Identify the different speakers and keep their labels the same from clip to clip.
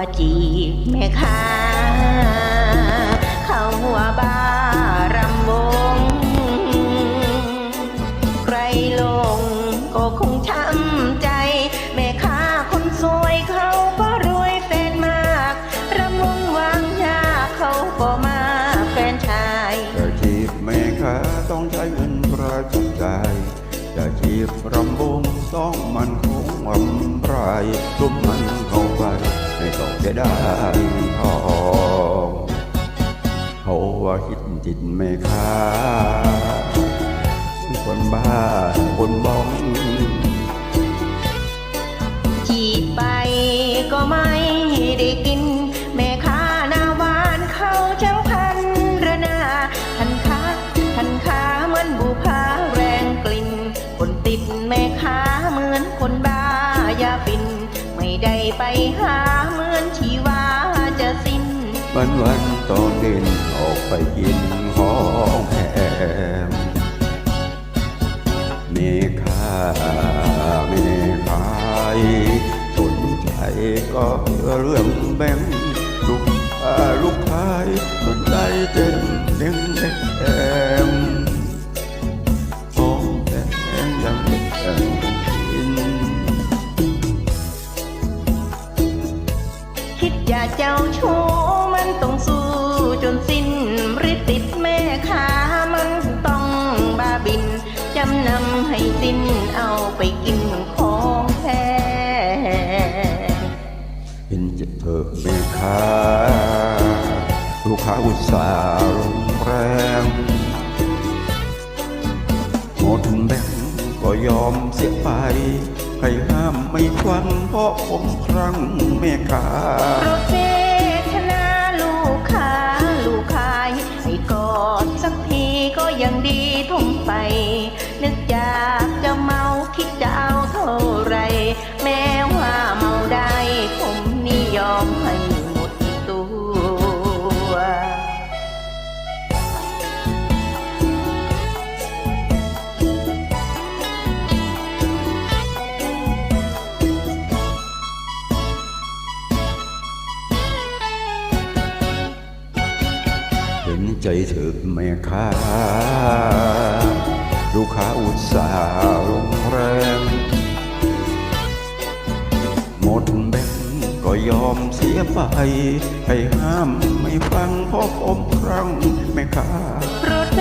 Speaker 1: ว่าจีบแม่ค้าเขาว่าบ้ารำวง ใครลงก็คงช้ำใจ แม่ค้าคนสวยเขาก็รวยแฟนมากรำวงวางยาเขาก็มาแฟนชาย
Speaker 2: จะจีบแม่ค้าต้องใช้เงินประจับใจจะจีบรำวงต้องมันคงอำไรทุ่มมันเข้าไป ให้ต้องจะได้ทองเขาว่าคิดจิตแม่ค้าคนบ้าคนบ้อง
Speaker 1: จีบไปก็ไม่ได้กิน แม่ค้าหน้าหวานเขาจังพันระนาทันค้าทันค้าเหมือนบูพาแรงกลิ่น คนติดแม่ค้าเหมือนคนบ้ายาฟิน ไม่ได้ไปหา วัน
Speaker 2: วันตอนเดินออกไปกินของแพงเมค้าเมขายสนใจก็เรื่องแบ่งลูกค้าลูกขายสนใจเต็มเด้งเด้งแอมของแพงยังไม่แพงกิน
Speaker 1: คิดอย่าเจ้าชู้ นสิ้นฤทธิ์ติดแม่ค้ามันต้องบาบิน จำนำให้สิ้นเอาไปกินของแท้
Speaker 2: เห็นจะเธอแม่ค้า ลูกค้าอุตส่าห์ลงแรงหมดแบงก็ยอมเสียไป ใครห้ามไม่ฟังเพราะผมครั้งแม่ค้า
Speaker 1: รดเว ใจเธ
Speaker 2: อแม่ค้าลูกค้าอุตส่าห์ลงแรงหมดแบงก็ยอมเสียไปให้ห้ามไม่ฟังเพราะผมครั้งแม่ค้า
Speaker 1: โปรดเว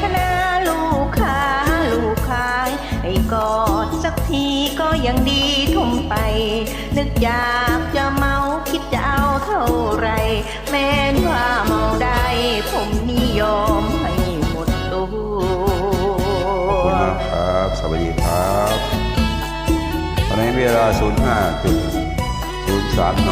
Speaker 1: ทนาลูกค้าลูกค้าให้กอดสักทีก็ยังดีทุ่มไป นึกอยา
Speaker 2: สวัสดีครับตอนนี้เวลา 05.03 น